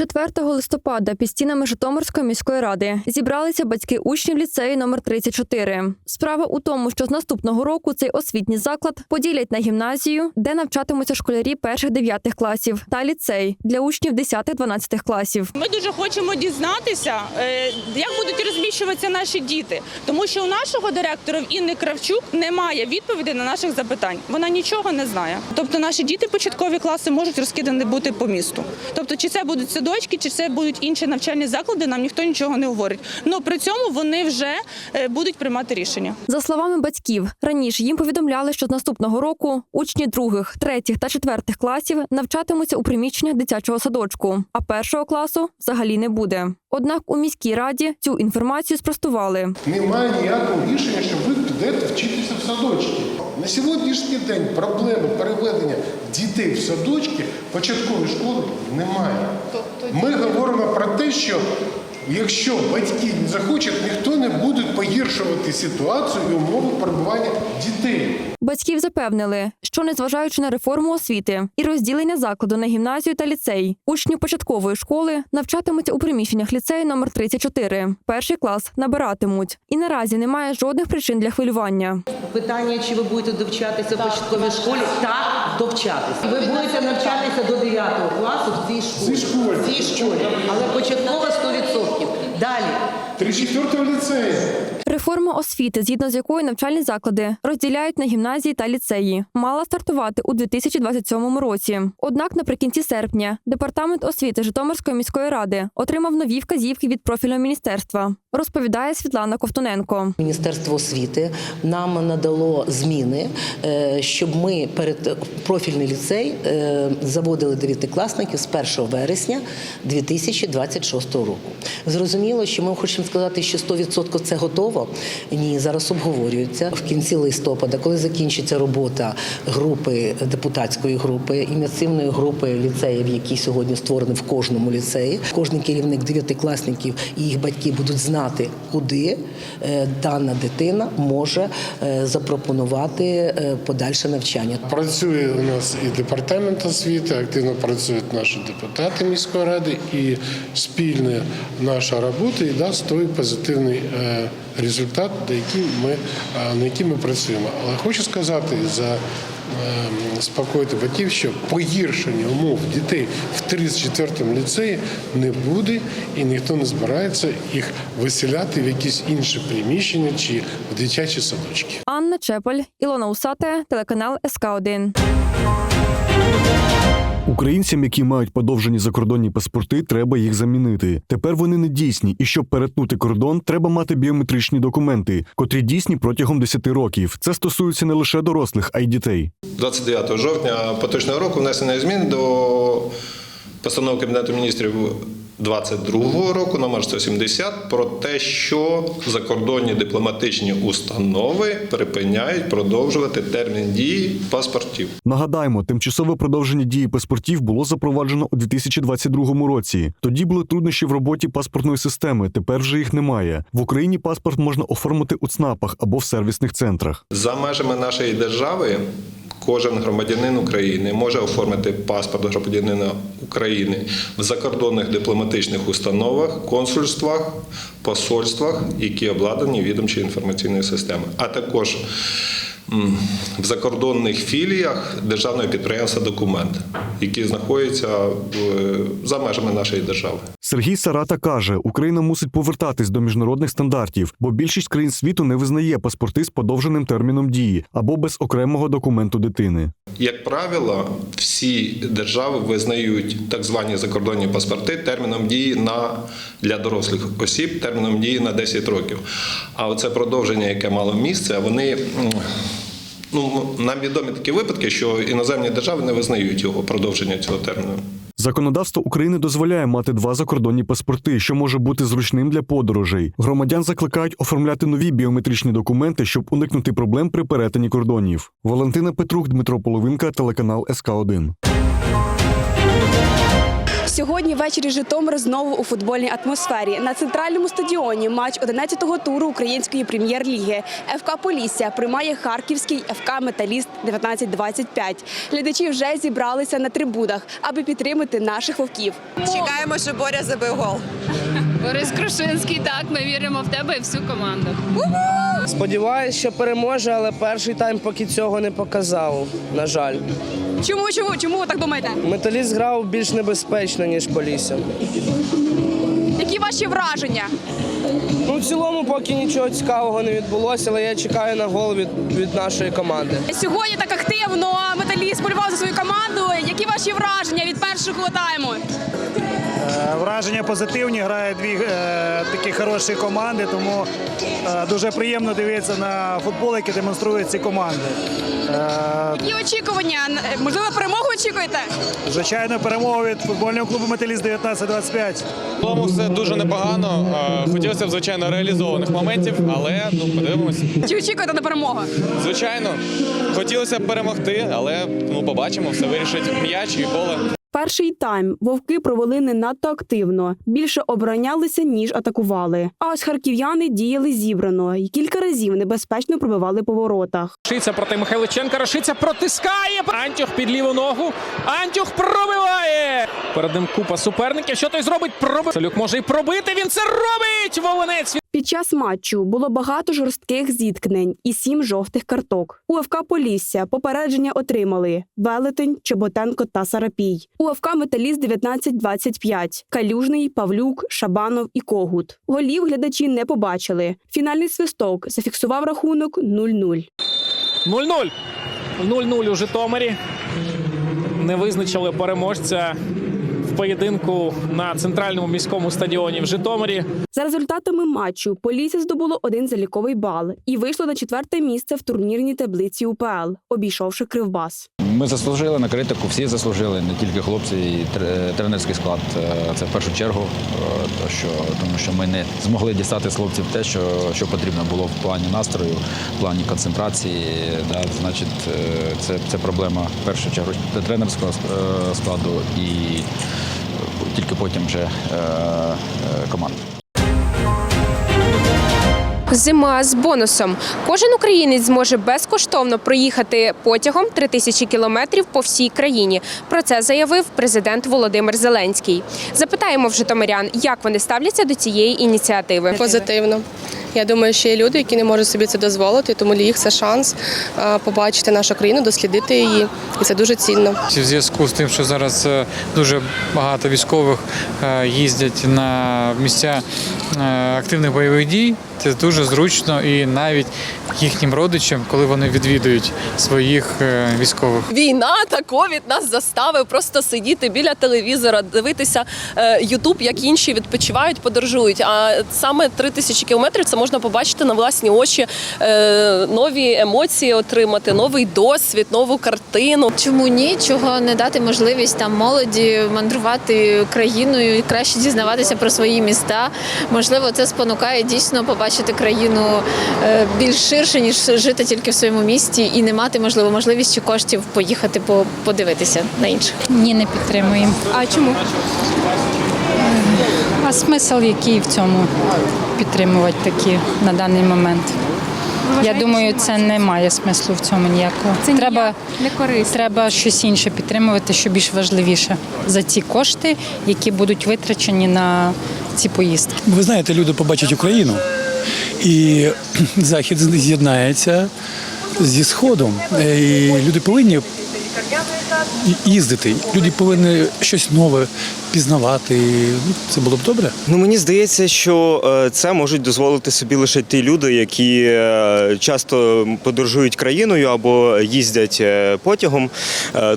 4 листопада під стінами Житомирської міської ради зібралися батьки учнів ліцею номер 34. Справа у тому, що з наступного року цей освітній заклад поділять на гімназію, де навчатимуться школярі перших дев'ятих класів, та ліцей для учнів 10-12 класів. Ми дуже хочемо дізнатися, е, як будуть розміщуватися наші діти, тому що у нашого директора Інни Кравчук немає відповідей на наших запитань. Вона нічого не знає. Тобто наші діти початкові класи можуть розкидані бути по місту. Тобто, чи це будуть садочки, чи це будуть інші навчальні заклади, нам ніхто нічого не говорить. Ну при цьому вони вже е, будуть приймати рішення. За словами батьків, раніше їм повідомляли, що з наступного року учні других, третіх та четвертих класів навчатимуться у приміщеннях дитячого садочку, а першого класу взагалі не буде. Однак у міській раді цю інформацію спростували. Немає ніякого рішення, що ви підете вчитися в садочки. На сьогоднішній день проблеми переведення дітей в садочки початкової школи немає. Ми говоримо про те, що якщо батьки не захочуть, ніхто не буде погіршувати ситуацію і умови перебування дітей. Батьків запевнили, що незважаючи на реформу освіти і розділення закладу на гімназію та ліцей, учні початкової школи навчатимуться у приміщеннях ліцею номер 34. Перший клас набиратимуть, і наразі немає жодних причин для хвилювання. Питання, чи ви будете довчатися в початковій школі? Так, довчатися. Ви будете навчатися до 9 класу в цій школі. цій школі. В цій школі. Але початкова 100%. Далі. 34 ліцею. Реформа освіти, згідно з якою навчальні заклади розділяють на гімназії та ліцеї, мала стартувати у 2027 році. Однак наприкінці серпня департамент освіти Житомирської міської ради отримав нові вказівки від профільного міністерства. Розповідає Світлана Ковтуненко. Міністерство освіти нам надало зміни, е, щоб ми перед профільний ліцей е, заводили дев'ятикласників з 1 вересня 2026 року. Зрозуміло, що ми хочемо сказати, що 100% це готово. Ні, зараз обговорюється в кінці листопада, коли закінчиться робота групи депутатської групи ініціативної групи ліцеїв, які сьогодні створені в кожному ліцеї. Кожен керівник дев'ятикласників і їх батьки будуть знати, куди е, дана дитина може е, запропонувати е, подальше навчання. Працює у нас і департамент освіти, активно працюють наші депутати міської ради, і спільна наша робота і дасть той позитивний е, результат, на який ми, е, на який ми працюємо. Але хочу сказати за е, спокоїти батьків, що погіршення умов дітей в 34-му ліцеї не буде, і ніхто не збирається їх виселяти в якісь інші приміщення чи в дитячі садочки. Анна Чепель, Ілона Усате, телеканал СК 1 Українцям, які мають подовжені закордонні паспорти, треба їх замінити. Тепер вони не дійсні, і щоб перетнути кордон, треба мати біометричні документи, котрі дійсні протягом 10 років. Це стосується не лише дорослих, а й дітей. 29 жовтня поточного року внесено змін до постанови Кабінету міністрів 22 року номер 170 про те, що закордонні дипломатичні установи припиняють продовжувати термін дії паспортів. Нагадаємо, тимчасове продовження дії паспортів було запроваджено у 2022 році. Тоді були труднощі в роботі паспортної системи. Тепер вже їх немає. В Україні паспорт можна оформити у ЦНАПах або в сервісних центрах. За межами нашої держави кожен громадянин України може оформити паспорт громадянина України в закордонних дипломатичних установах, консульствах, посольствах, які обладнані відомчою інформаційною системою, а також в закордонних філіях державного підприємства документ, які знаходяться в- за межами нашої держави. Сергій Сарата каже, Україна мусить повертатись до міжнародних стандартів, бо більшість країн світу не визнає паспорти з подовженим терміном дії або без окремого документу дитини. Як правило, всі держави визнають так звані закордонні паспорти терміном дії на для дорослих осіб, терміном дії на 10 років. А оце продовження, яке мало місце, вони. Ну, нам відомі такі випадки, що іноземні держави не визнають його продовження цього терміну. Законодавство України дозволяє мати два закордонні паспорти, що може бути зручним для подорожей. Громадян закликають оформляти нові біометричні документи, щоб уникнути проблем при перетині кордонів. Валентина Петрук, Дмитро Половинка, телеканал СК 1 Сьогодні ввечері Житомир знову у футбольній атмосфері. На центральному стадіоні матч 11-го туру української прем'єр-ліги. ФК Полісся приймає харківський ФК Металіст 1925. Глядачі вже зібралися на трибунах, аби підтримати наших вовків. Чекаємо, що Боря забив гол. Борис Крушинський, так, ми віримо в тебе і всю команду. Сподіваюсь, що переможе, але перший тайм поки цього не показав. На жаль, Чому чому чому ви так думаєте? металіст грав більш небезпечно ніж Полісся. Які ваші враження? Ну в цілому, поки нічого цікавого не відбулося, але я чекаю на гол від, від нашої команди. Сьогодні так активно металіст полював за свою команду. Які ваші враження від першого тайму? Е, Враження позитивні, грає дві е, такі хороші команди, тому е, дуже приємно дивитися на футбол, який демонструють ці команди. Е, Які очікування? Можливо, перемогу очікуєте? звичайно, перемога від футбольного клубу Металіст 1925. В цілому все дуже непогано. Хотілося б, звичайно, реалізованих моментів, але ну подивимося. Чи очікуєте на перемогу? Звичайно, хотілося б перемогти, але ну побачимо, все вирішить м'яч і поле. Перший тайм вовки провели не надто активно, більше оборонялися, ніж атакували. А ось харків'яни діяли зібрано і кілька разів небезпечно пробивали по воротах. Рашиця проти Михайличенка. Рашиця протискає. Антюх під ліву ногу. Антюх пробиває. Перед ним купа суперників. Що той зробить? Проби... Салюк може і пробити. Він це робить. Волинець. Під час матчу було багато жорстких зіткнень і сім жовтих карток. У ФК Полісся попередження отримали Велетень, Чоботенко та Сарапій. У ФК Металіст 19-25 Калюжний, Павлюк, Шабанов і Когут. Голів глядачі не побачили. Фінальний свисток зафіксував рахунок 0-0. 0-0. 0-0 у Житомирі. Не визначили переможця поєдинку на центральному міському стадіоні в Житомирі. За результатами матчу Полісся здобуло один заліковий бал і вийшло на четверте місце в турнірній таблиці УПЛ, обійшовши Кривбас. Ми заслужили на критику, всі заслужили, не тільки хлопці, і тренерський склад. Е, Це в першу чергу, е, то що, тому що ми не змогли дістати з хлопців те, що, що потрібно було в плані настрою, в плані концентрації. Да, значить, е, це, це проблема в першу чергу тренерського складу і тільки потім вже е, е, команди. Зима з бонусом. Кожен українець зможе безкоштовно проїхати потягом 3000 кілометрів по всій країні. Про це заявив президент Володимир Зеленський. Запитаємо в житомирян, як вони ставляться до цієї ініціативи. Позитивно. Я думаю, що є люди, які не можуть собі це дозволити, тому для їх це шанс е, побачити нашу країну, дослідити її, і це дуже цінно. В зв'язку з тим, що зараз е, дуже багато військових е, їздять на місця активних бойових дій, це дуже зручно і навіть їхнім родичам, коли вони відвідують своїх військових. Війна та ковід нас заставив просто сидіти біля телевізора, дивитися Ютуб, як інші відпочивають, подорожують. А саме три тисячі кілометрів це можна побачити на власні очі, е, нові емоції отримати, новий досвід, нову картину. Чому ні? Чого не дати можливість там молоді мандрувати країною і краще дізнаватися про свої міста? Можливо, це спонукає дійсно побачити країну е, більш ширше, ніж жити тільки в своєму місті і не мати можливо можливість чи коштів поїхати подивитися на інших. Ні, не підтримуємо. А чому? А смисл який в цьому підтримувати такі на даний момент? Я думаю, це не має смислу в цьому ніякого. треба, не корисно. треба щось інше підтримувати, що більш важливіше за ці кошти, які будуть витрачені на ці поїздки. Ви знаєте, люди побачать Україну, і Захід з'єднається зі Сходом. І люди повинні їздити. Люди повинні щось нове пізнавати. Ну, Це було б добре. Ну мені здається, що е, це можуть дозволити собі лише ті люди, які е, часто подорожують країною або їздять е, потягом.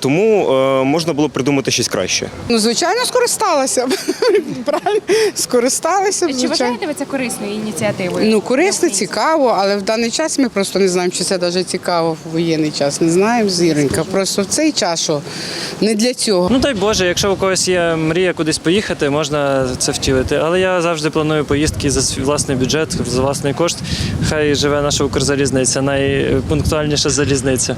Тому можна було придумати щось краще. Ну, звичайно, скористалася б. Правильно, скористалася б. звичайно. ви це корисною ініціативою? Ну, корисно, цікаво, але в даний час ми просто не знаємо, чи це навіть цікаво в воєнний час. Не знаємо, зіронька. Просто цей час, що не для цього. Ну дай Боже, якщо у когось є мрія кудись поїхати, можна це втілити. Але я завжди планую поїздки за свій власний бюджет, за власний кошт. Хай живе наша Укрзалізниця, найпунктуальніша залізниця.